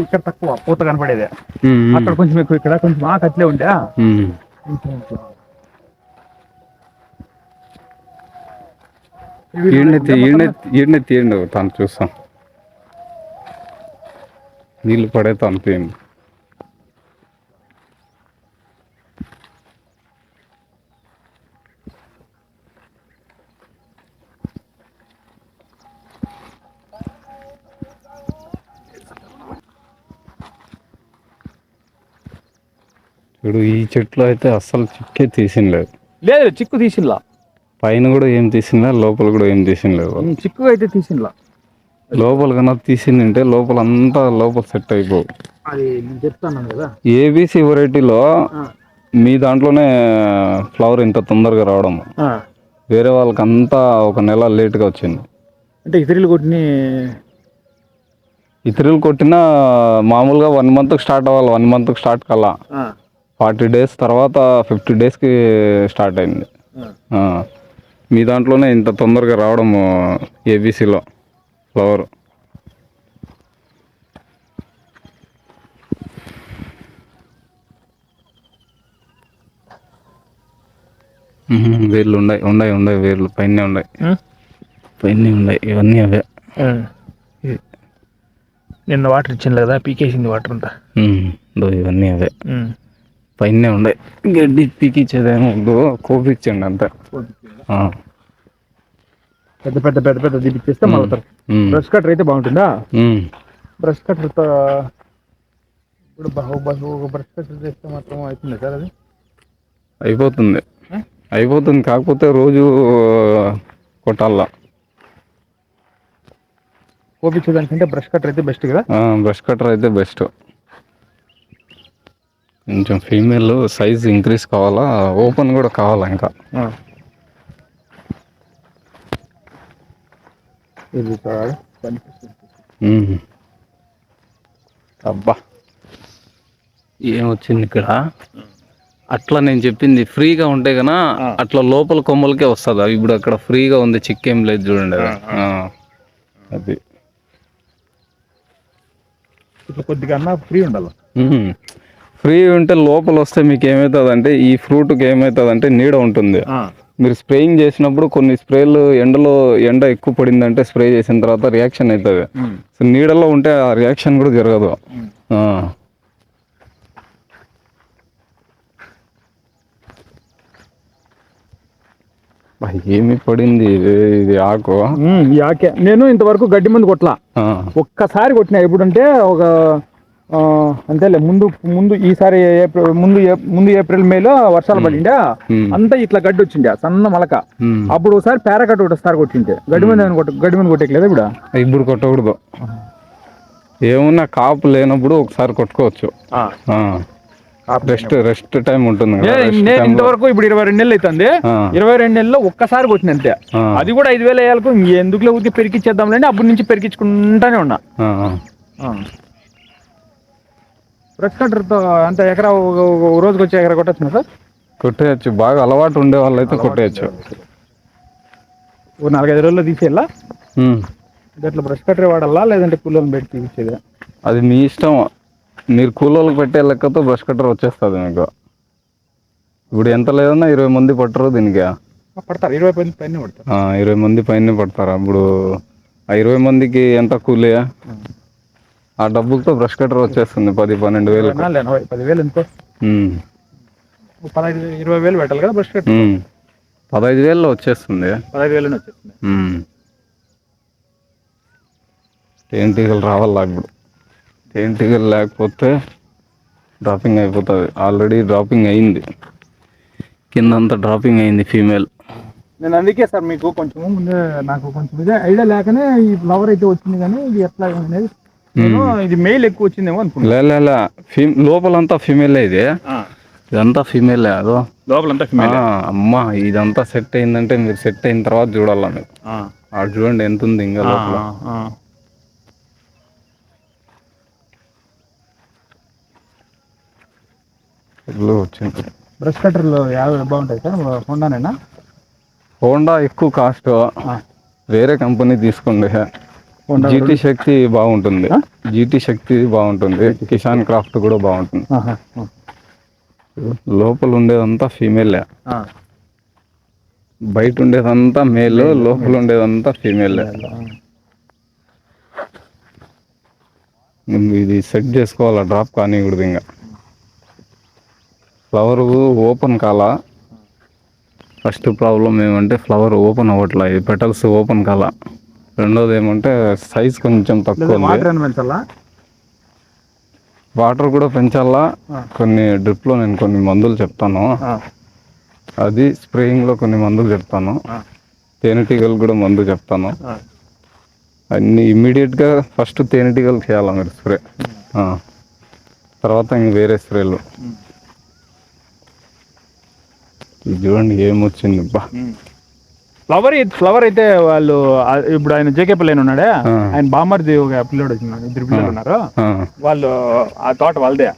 ఇక్కడ తక్కువ పూత కనపడేది. అక్కడ కొంచెం ఎక్కువ ఇక్కడ కొంచెం ఆకు అట్లే ఉండే ఉమ్. కొంచెం ఇట్లా. ఇవి ఈడనే తీ- ఈడనే ఈడనే తీయండి తను చూస్తాం. నీళ్ళు పడే తను తీయండి. చూడు ఈ చెట్లు అయితే అస్సలు చిక్కే తీసినలేదు లేదు. చిక్కు తీసిన్లా? పైన కూడా ఏం తీసిందా లోపల కూడా ఏం తీసినలేదు చిక్కు అయితే తీసిన్లా. లోపల కన్నా తీసిందంటే లోపల అంతా లోపల సెట్ అయిపోవు. అది నేను చెప్తాను కదా. ఏబీసీ వెరైటీలో మీ దాంట్లోనే ఫ్లవర్ ఇంత తొందరగా రావడం. వేరే వాళ్ళకి అంతా ఒక నెల లేట్గా వచ్చింది. అంటే ఇతరులు కొట్టిన ఇతరులు కొట్టినా మామూలుగా వన్ మంత్కి స్టార్ట్ అవ్వాలి వన్ మంత్కి స్టార్ట్ కల్లా. ఫార్టీ డేస్ తర్వాత ఫిఫ్టీ డేస్కి స్టార్ట్ అయింది. మీ దాంట్లోనే ఇంత తొందరగా రావడం ఏబీసీలో ఫ్లవర్ వేర్లు ఉన్నాయి ఉన్నాయి ఉన్నాయి వేర్లు. పైన ఉన్నాయి పైన ఉన్నాయి ఇవన్నీ అవే. నిన్న వాటర్ ఇచ్చింది కదా పీకేసింది వాటర్ అంతా. ఇవన్నీ అవే. పైన ఉన్నాయి గడ్డి పీకిచ్చేదేమో వద్దు కోపిచ్చండి అంతే. పెద్ద పెద్ద పెద్ద పెద్ద దిప్పిస్తే మళ్ళీ బ్రష్ కటర్ అయితే బాగుంటుందా. బ్రష్ కట్టర్తో ఇప్పుడు బహు బహు బ్రష్ కట్టర్ చేస్తే మాత్రం అవుతుంది సార్ అది? అయిపోతుంది? అయిపోతుంది. కాకపోతే రోజు కొట్టాల. కోపించేదానికంటే బ్రష్ కట్టర్ అయితే బెస్ట్ కదా? బ్రష్ కటర్ అయితే బెస్ట్. కొంచెం ఫీమేల్ సైజ్ ఇంక్రీజ్ కావాలా? ఓపెన్ కూడా కావాలా ఇంకా. అబ్బా. ఏమొచ్చింది ఇక్కడ? అట్లా నేను చెప్పింది ఫ్రీగా ఉంటే ఆ. అట్లా లోపల కొమ్మలకే వస్తుంది. ఇప్పుడు అక్కడ ఫ్రీగా ఉంది చిక్కేం లేదు చూడండి అది. కొద్దిగా అన్నా ఫ్రీ ఉండాలి. ఫ్రీ ఉంటే లోపల వస్తే మీకు ఏమవుతుంది అంటే ఈ ఫ్రూట్కి ఏమవుతుంది అంటే నీడ ఉంటుంది. మీరు స్ప్రేయింగ్ చేసినప్పుడు కొన్ని స్ప్రేలు ఎండలో ఎండ ఎక్కువ పడిందంటే స్ప్రే చేసిన తర్వాత రియాక్షన్ అవుతుంది. సో నీడలో ఉంటే ఆ రియాక్షన్ కూడా జరగదు. ఏమి పడింది? ఇది ఆకు. ఈ ఆకే. నేను ఇంతవరకు గడ్డి మందు కొట్టలా ఆ. ఒక్కసారి కొట్టినా ఎప్పుడంటే ఒక అంతేలే ముందు ముందు ఈసారి ఏప్రిల్ ముందు ముందు ఏప్రిల్ మేలో వర్షాలు పడిండా. అంతా ఇట్లా గడ్డి వచ్చిండే? సన్న మలక. అప్పుడు ఒకసారి పారాకట్ ఒకసారి కొట్టింటే. గడ్డి మంది గడ్డి మంది కొట్టేయలేదా ఇప్పుడు? ఇప్పుడు కొట్టకూడదు. ఏమున్నా కాపు లేనప్పుడు ఒకసారి కొట్టుకోవచ్చు. రెస్ట్ రెస్ట్ టైం ఉంటుంది నేను ఇంతవరకు ఇప్పుడు ఇరవై రెండు నెలలు అవుతుంది. ఇరవై రెండు నెలల్లో ఒక్కసారి కొట్టిన అంతే. అది కూడా ఐదు వేలు వేయాలకు ఎందుకులో ఊరికి పెరికిచ్చేద్దాంలేండి అప్పటి నుంచి పెరికించుకుంటానే ఉన్నా. బ్రష్ కట్టర్తో అంత ఎకరా ఒక- రోజుకి వచ్చే ఎకరా కొట్టచ్చు సార్? కొట్టేయచ్చు. బాగా అలవాటు ఉండే వాళ్ళు అయితే కొట్టేయచ్చు. ఓ నాలుగైదు రోజుల్లో తీసేయాలా. ఇట్లా బ్రష్ కట్టరే వాడాలా? లేదంటే పుల్లలు పెట్టి తీసేదా అది మీ ఇష్టం. మీరు కూలోళ్ళకి పెట్టే లెక్కతో బ్రష్ కట్టర్ వచ్చేస్తుంది మీకు. ఇప్పుడు ఎంత లేదన్నా ఇరవై మంది పట్టరు దీనికి. పడతారు. ఇరవై పది పైన పడతారు. ఇరవై మంది పైన పడతారు. అప్పుడు ఆ ఇరవై మందికి ఎంత కూలీ? ఆ డబ్బులతో బ్రష్ కట్టర్ వచ్చేస్తుంది. పది పన్నెండు వేలు. ఎనభై పదివేలు ఎంతో ఓ పదహైదు ఇరవై వేలు పెట్టాలి కదా బ్రష్ కట్టర్? పదహైదు వేల్లో వచ్చేస్తుంది. పదహైదు వేలు వచ్చేస్తుంది. తేనెటీగలు రావాలా ఇప్పుడు. తేనెటీగలు లేకపోతే డ్రాపింగ్ అయిపోతుంది. ఆల్రెడీ డ్రాపింగ్ అయింది. కిందంతా డ్రాపింగ్ అయింది ఫీమేల్. నేను అందుకే సార్ మీకు కొంచెం ముందే నాకు కొంచెం ఇదే ఐడియా లేకనే ఈ ఫ్లవర్ అయితే వచ్చింది కానీ ఇది ఎట్లా అనేది ఇది మెయిల్ ఎక్కువ వచ్చిందేమో ఫీ లోపలంతా ఫీమేల్ ఇది. ఇదంతా ఫీమేల్ అదో. లోపలంతా ఆ, అమ్మా ఇదంతా సెట్ అయిందంటే మీరు సెట్ అయిన తర్వాత చూడాలా మీరు. ఆడు చూడండి ఎంత ఉంది ఇంకా లోపల. వచ్చింది? బ్రష్ కట్టర్లు యాభై బాగుంటాయి సార్ హోండానేనా హోండా ఎక్కువ కాస్ట్ వేరే కంపెనీ తీసుకోండి. జీటీ శక్తి బాగుంటుంది. జీటీ శక్తి బాగుంటుంది. కిసాన్ క్రాఫ్ట్ కూడా బాగుంటుంది. లోపల ఉండేదంతా ఫీమేల్. బయట ఉండేదంతా మేల్ లోపల ఉండేదంతా ఫీమేల్ ఇది సెట్ చేసుకోవాలా? డ్రాప్ కానికూడదు ఇంకా. ఫ్లవర్ ఓపెన్ కాల? ఫస్ట్ ప్రాబ్లం ఏమంటే ఫ్లవర్ ఓపెన్ అవ్వట్లే. పెటల్స్ ఓపెన్ కాల? రెండోది ఏమంటే సైజ్ కొంచెం తక్కువ వాటర్ పెంచాలా? వాటర్ కూడా పెంచాలా? కొన్ని డ్రిప్లో నేను కొన్ని మందులు చెప్తాను. అది స్ప్రేయింగ్లో కొన్ని మందులు చెప్తాను. తేనెటీగలు కూడా మందు చెప్తాను. అన్ని ఇమ్మీడియట్గా ఫస్ట్ తేనెటీగలు చేయాలి మీరు స్ప్రే. తర్వాత ఇంక వేరే స్ప్రేలు. చూడండి ఏమొచ్చింది బా. ఫ్లవర్ ఫ్లవర్ అయితే వాళ్ళు ఇప్పుడు ఆయన జేకే పిల్లని ఉన్నాడే. ఆయన బామ్మర్ది ఒక పిల్లోడు వచ్చినాడు ఇద్దరు పిల్లలు ఉన్నారు. వాళ్ళు ఆ తోట వాళ్ళదే.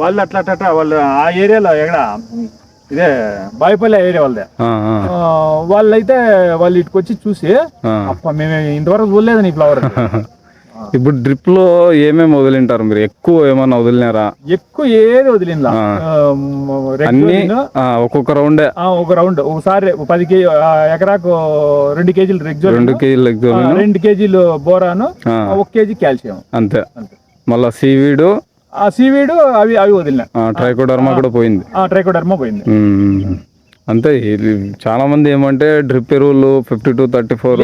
వాళ్ళు అట్లా అట్లా వాళ్ళు ఆ ఏరియాలో ఎక్కడ ఇదే బాయిపల్లి ఏరియా వాళ్ళదే. వాళ్ళైతే వాళ్ళు ఇటుకు వచ్చి చూసి. అప్ప మేము ఇంతవరకు చూడలేదు నీ ఫ్లవర్ ఇప్పుడు డ్రిప్లో ఏమేమి వదిలింటారు మీరు? ఎక్కువ ఏమన్నా వదిలినారా? ఎక్కువ ఏది వదిలిందా అన్ని ఒక్కొక్క రౌండే ఆ, ఒక రౌండ్ ఒకసారి ఒక పది కేజీ ఎకరాకు రెండు కేజీలు రెగ్జోల్ రెండు కేజీలు రెండు కేజీలు బోరాను. ఒక కేజీ కాల్షియం. అంతే. మళ్ళా సీవీడు? ఆ సీవీడు అవి అవి వదిలిన. ట్రైకోడర్మా కూడా పోయింది. ఆ ట్రైకోడర్మా పోయింది. అంతే చాలా మంది ఏమంటే డ్రిప్ ఎరువులు ఫిఫ్టీ టూ థర్టీ ఫోర్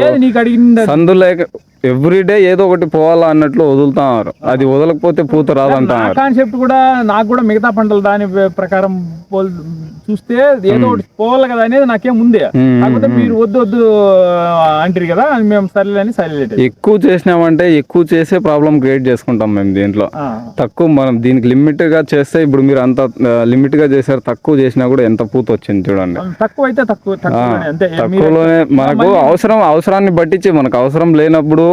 సందు లేక ఎవ్రీడే ఏదో ఒకటి పోవాలా అన్నట్లు వదులుతున్నారు అది వదలకపోతే పూత నా రాదంటున్నారు కాన్సెప్ట్ కూడా నాకు కూడా మిగతా పంటలు దాని ప్రకారం చూస్తే ఏదో ఒకటి పోవాలి కదా అనేది నాకేం ఉంది. కాకపోతే మీరు వద్దు వద్దు అంటారు కదా మేము సర్లే అని సైలెంట్ ఎక్కువ చేసినామంటే ఎక్కువ చేసే ప్రాబ్లం క్రియేట్ చేసుకుంటాం మేము దీంట్లో. తక్కువ మనం దీనికి లిమిట్గా చేస్తే ఇప్పుడు మీరు అంత లిమిట్గా చేశారు తక్కువ చేసినా కూడా ఎంత పూత వచ్చింది చూడండి. తక్కువ అయితే తక్కువ తక్కువలోనే మనకు అవసరం అవసరాన్ని బట్టించి మనకు అవసరం లేనప్పుడు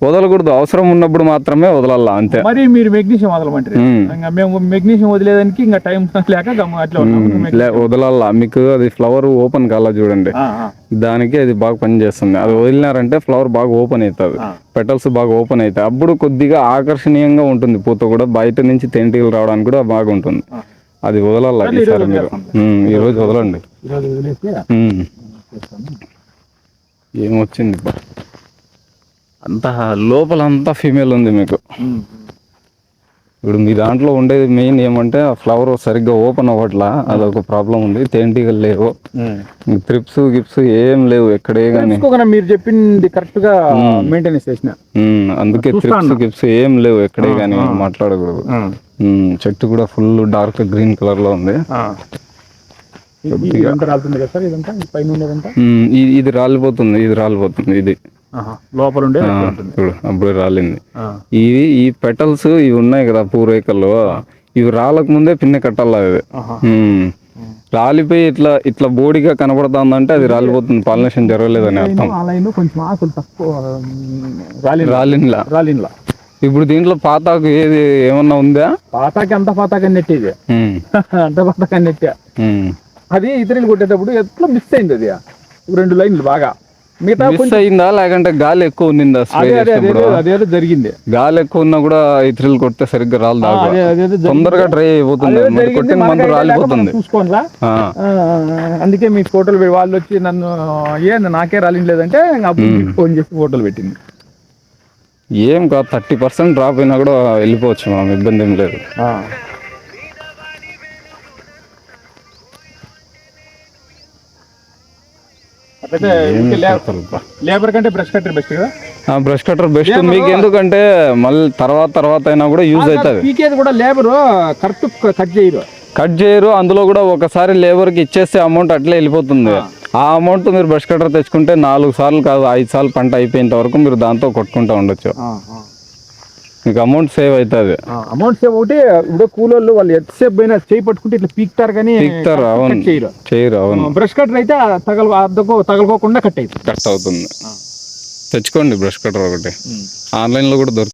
వదలకూడదు. అవసరం ఉన్నప్పుడు మాత్రమే వదలాలా అంతే. మరి మీరు మెగ్నీషియం వదలమంటారు. మ్మ్. ఇంకా మేము మెగ్నీషియం వదిలేదానికి ఇంకా టైం లేక అట్లా వదలాలా. మీకు అది ఫ్లవర్ ఓపెన్ కాలా చూడండి. దానికి అది బాగా పనిచేస్తుంది అది వదిలినారంటే ఫ్లవర్ బాగా ఓపెన్ అవుతుంది. పెటల్స్ బాగా ఓపెన్ అవుతాయి. అప్పుడు కొద్దిగా ఆకర్షణీయంగా ఉంటుంది. పూత కూడా బయట నుంచి తేనెటీగలు రావడానికి కూడా బాగుంటుంది అది వదలాలా ఈసారి మీరు? ఉమ్, ఈ రోజు వదలండి. ఈరోజు వదిలేసి ఉమ్. ఏమొచ్చింది. అంతా లోపల అంతా ఫీమేల్ ఉంది మీకు. ఇప్పుడు మీ దాంట్లో ఉండేది మెయిన్ ఏమంటే ఆ ఫ్లవర్ సరిగ్గా ఓపెన్ అవ్వట్లా అదొక ప్రాబ్లం ఉంది. తేనెటీగలు లేవు. త్రిప్స్ గిప్స్ ఏం లేవు ఎక్కడే కానీ మీరు చెప్పింది కరెక్ట్గా మెయింటెనెన్స్ చేసిన. అందుకే త్రిప్స్ గిప్స్ ఏం లేవు ఎక్కడే కానీ మాట్లాడకూడదు. చెట్టు కూడా ఫుల్ డార్క్ గ్రీన్ కలర్లో ఉంది ఇది రాలిపోతుంది ఇది రాలిపోతుంది ఇది. లోపల ఉండే చూడు అప్పుడే రాలింది. ఇవి ఈ పెటల్స్ ఇవి ఉన్నాయి కదా పూరేకలు ఇవి రాలక ముందే పిన్నె కట్టాలి అది. రాలిపోయి ఇట్లా ఇట్లా బోడిగా కనబడుతుందంటే అది రాలిపోతుంది. పాలినేషన్ జరగలేదని అర్థం. కొంచెం ఆకులు తక్కువ రాలిన రాలిన్లా రాలిన్లా ఇప్పుడు దీంట్లో పాతాకు ఏది ఏమన్నా ఉందా? పాతాకి అంత పాతాకని నెట్టేది. అంత పాతాకని నెట్టా. అది ఇతరులు కొట్టేటప్పుడు ఎట్లా మిస్ అయింది అది? రెండు లైన్లు బాగా. మిస్ అయిందా? లేకంటే గాలి ఎక్కువ చేసినప్పుడు? అదేదో జరిగింది. గాలి ఎక్కువ ఉన్నా కూడా ఇత్రిలు కొడితే సరిగ్గా రాలు దాకా అదే అదేదో జరిగింది. తొందరగా డ్రై అయిపోతుంది కొట్టిన మందు రాలిపోతుంది. అందుకే మీ ఫోటోలు వాళ్ళు వచ్చి నన్ను ఏంది నాకే మీకు ఫోన్ చేసి ఫోటోలు పెట్టింది. ఏం కాదు థర్టీ పర్సెంట్ డ్రాప్ అయినా కూడా వెళ్ళిపోవచ్చు మనం ఇబ్బంది ఏం లేదు. లేబర్ కంటే బ్రష్ కట్టర్ బెస్ట్ కదా? Brush cutter best. మీకు ఎందుకంటే మళ్ళీ తర్వాత తర్వాత అయినా కూడా యూజ్ అవుతుంది. పీకేది కూడా లేబర్ కరెక్ట్ కట్ చేయరు. కట్ చేయరు అందులో కూడా ఒకసారి లేబర్కి ఇచ్చేస్తే అమౌంట్ అట్లే వెళ్ళిపోతుంది. ఆ. అమౌంట్ మీరు బ్రష్ కటర్ తెచ్చుకుంటే నాలుగు సార్లు కాదు ఐదు సార్లు పంట అయిపోయేంత వరకు మీరు దాంతో కొట్టుకుంటూ ఉండొచ్చు. మీకు అమౌంట్ సేవ్ అవుతుంది. అమౌంట్ సేవ్ ఒకటి ఇప్పుడు కూలోళ్ళు వాళ్ళు ఎంతసేపు పోయినా చేయి పట్టుకుంటే ఇట్లా పీక్తారు కానీ పీక్తారు అవును. చేయరు. చేయరు అవును. బ్రష్ కట్టర్ అయితే తగల అద్దకో తగలకోకుండా కట్ అవుతుంది. కట్ అవుతుంది. తెచ్చుకోండి బ్రష్ కటర్ ఒకటి. ఆన్లైన్లో కూడా దొరుకుతుంది.